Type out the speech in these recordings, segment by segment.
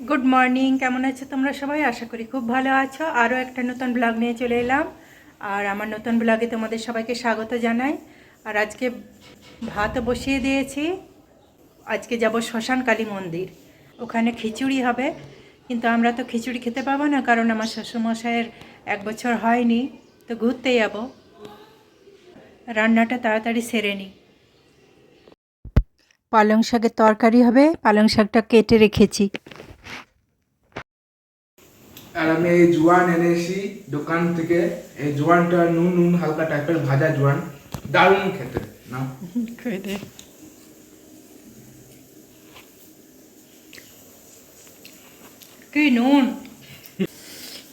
Good morning কেমন আছো তোমরা সবাই? আশা করি খুব ভালো আছো। আরও একটা নতুন ব্লগ নিয়ে চলে এলাম। আর আমার নতুন ব্লগে তোমাদের সবাইকে স্বাগত জানাই। আর আজকে ভাতও বসিয়ে দিয়েছি। আজকে যাব শ্মশান কালী মন্দির। ওখানে খিচুড়ি হবে। কিন্তু আমরা তো খিচুড়ি খেতে পাবো না, কারণ আমার শ্বশুরমশাইয়ের এক বছর হয়নি। তো ঘুরতে যাব। রান্নাটা তাড়াতাড়ি সেরে নিই পালং শাকের তরকারি হবে। পালং শাকটা কেটে রেখেছি। আর আমি এই জোয়ান এনেছি দোকান থেকে। এই জোয়ানটা নুন নুন, হালকা টাইপের ভাজা জোয়ান। দারুণ খেতে। না কি নুন?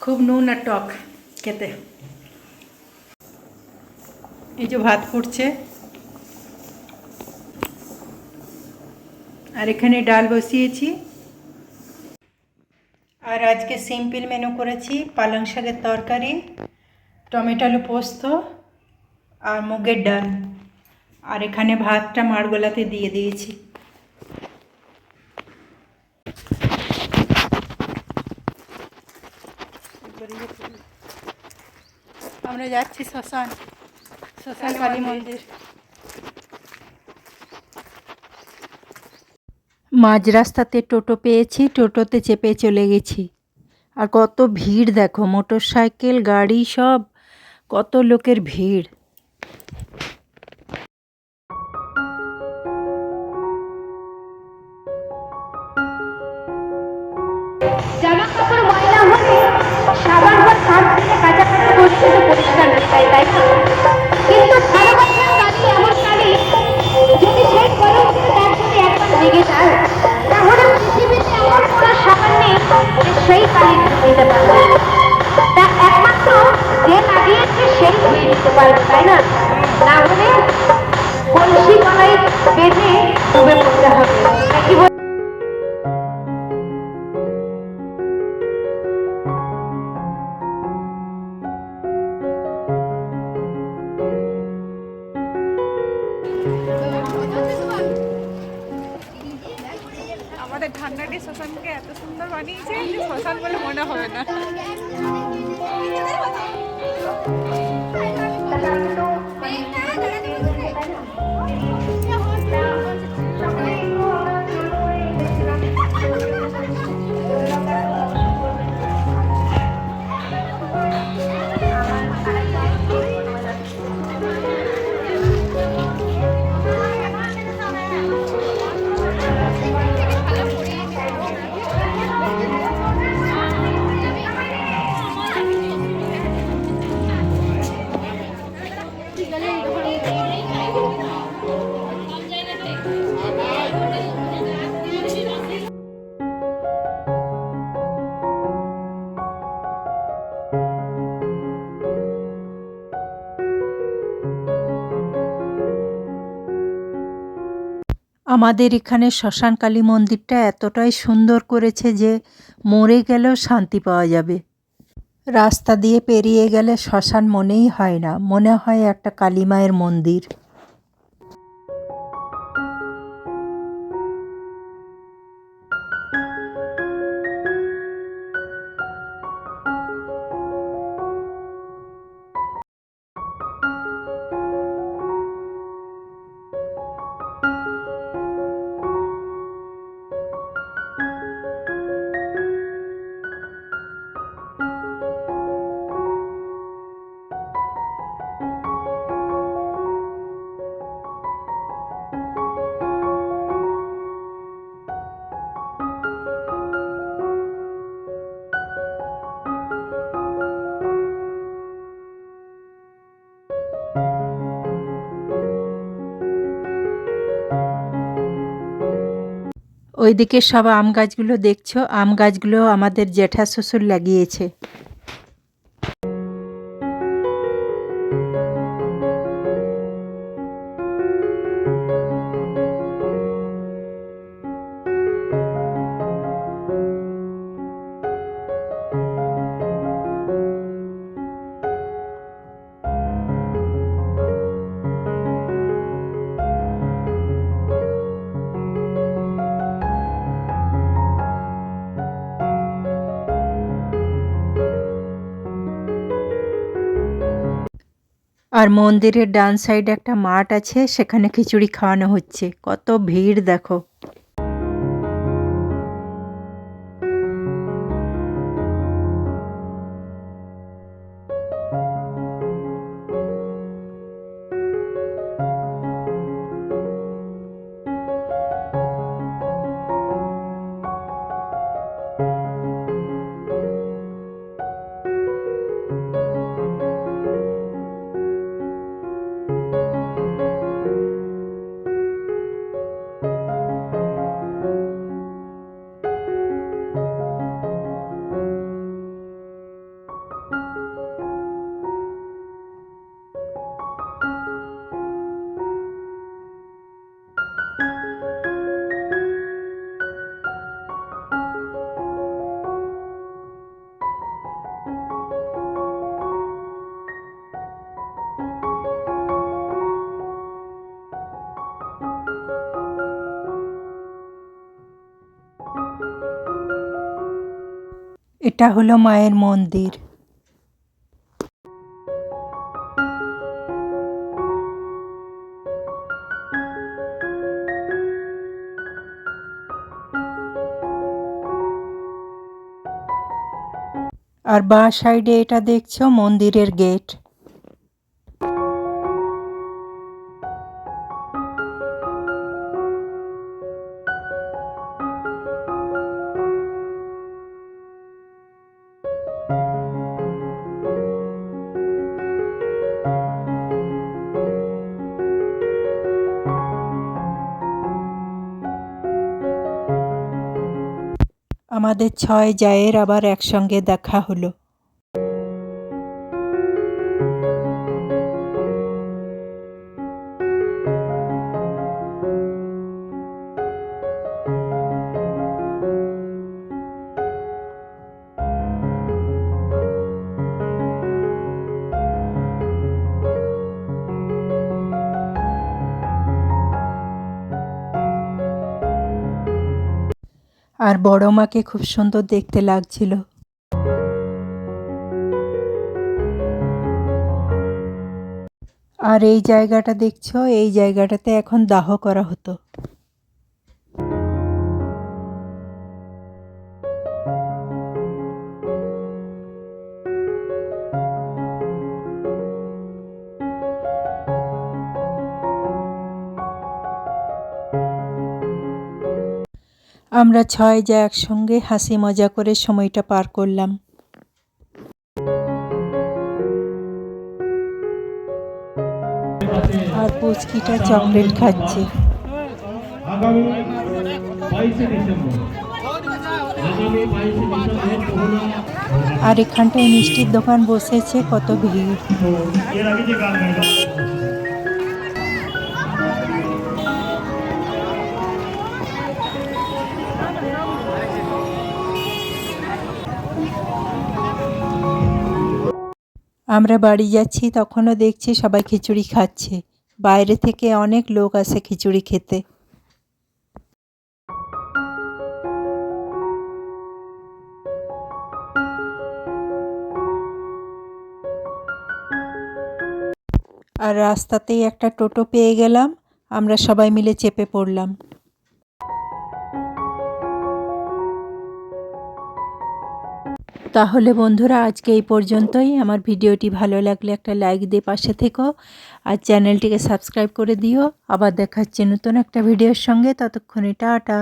খুব নুন আর টক খেতে। এই যে ভাত ফুটছে। আর এখানে ডাল বসিয়েছি। আর আজকে সিম্পল মেনু করেছি পালং শাকের তরকারি টমেটো আলু পোস্ত আর মুগের ডাল। আর এখানে ভাতটা মাড়গোলাতে দিয়ে দিয়েছি। আমরা যাচ্ছি শ্মশান শ্মশান কালী মন্দির। মাঝ রাস্তাতে টোটো পেয়েছি, টোটোতে চেপে চলে গেছি। আর কত ভিড় দেখো মোটর সাইকেল গাড়ি সব, কত লোকের ভিড়। সাবান বা দিয়ে কাচাকাচি করতে তো পরিষ্কার তাই এত সুন্দর বানিয়েছে যে শ্মশান বলে মনে হবে না। আমাদের এখানে শ্মশান কালী মন্দিরটা এতটাই সুন্দর করেছে যে মরে গেলেও শান্তি পাওয়া যাবে। রাস্তা দিয়ে পেরিয়ে গেলে শ্মশান মনেই হয় না। মনে হয় একটা কালী মায়ের মন্দির। ওইদিকে সব আম গাছগুলো দেখছ? আম গাছগুলো আমাদের জ্যাঠা শ্বশুর লাগিয়েছে। আর মন্দিরের ডান সাইডে একটা মাঠ আছে সেখানে খিচুড়ি খাওয়ানো হচ্ছে। কত ভিড় দেখো। এটা হলো মায়ের মন্দির। আর বা সাইডে এটা দেখছ মন্দিরের গেট আমাদের ছয় জায়ের আবার একসঙ্গে দেখা হলো। আর বড় মাকে খুব সুন্দর দেখতে লাগছিল। আর এই জায়গাটা দেখছ? এই জায়গাটাতে এখন দাহ করা হতো। আমরা ছয় যা একসঙ্গে হাসি মজা করে সময়টা পার করলাম। আর পুচকিটা চকলেট খাচ্ছে। আর এখানটায় মিষ্টির দোকান বসেছে, কত ভিড়। আমরা বাড়ি যাচ্ছি, তখনও দেখছি সবাই খিচুড়ি খাচ্ছে। বাইরে থেকে অনেক লোক আসে খিচুড়ি খেতে। আর রাস্তাতেই একটা টোটো পেয়ে গেলাম। আমরা সবাই মিলে চেপে পড়লাম। তাহলে বন্ধুরা, আজকে এই পর্যন্তই। আমার ভিডিওটি ভালো লাগলে একটা লাইক দিয়ে পাশে থেকো আর চ্যানেলটিকে সাবস্ক্রাইব করে দিও। আবার দেখাচ্ছে নতুন একটা ভিডিওর সঙ্গে। ততক্ষণে টাটা।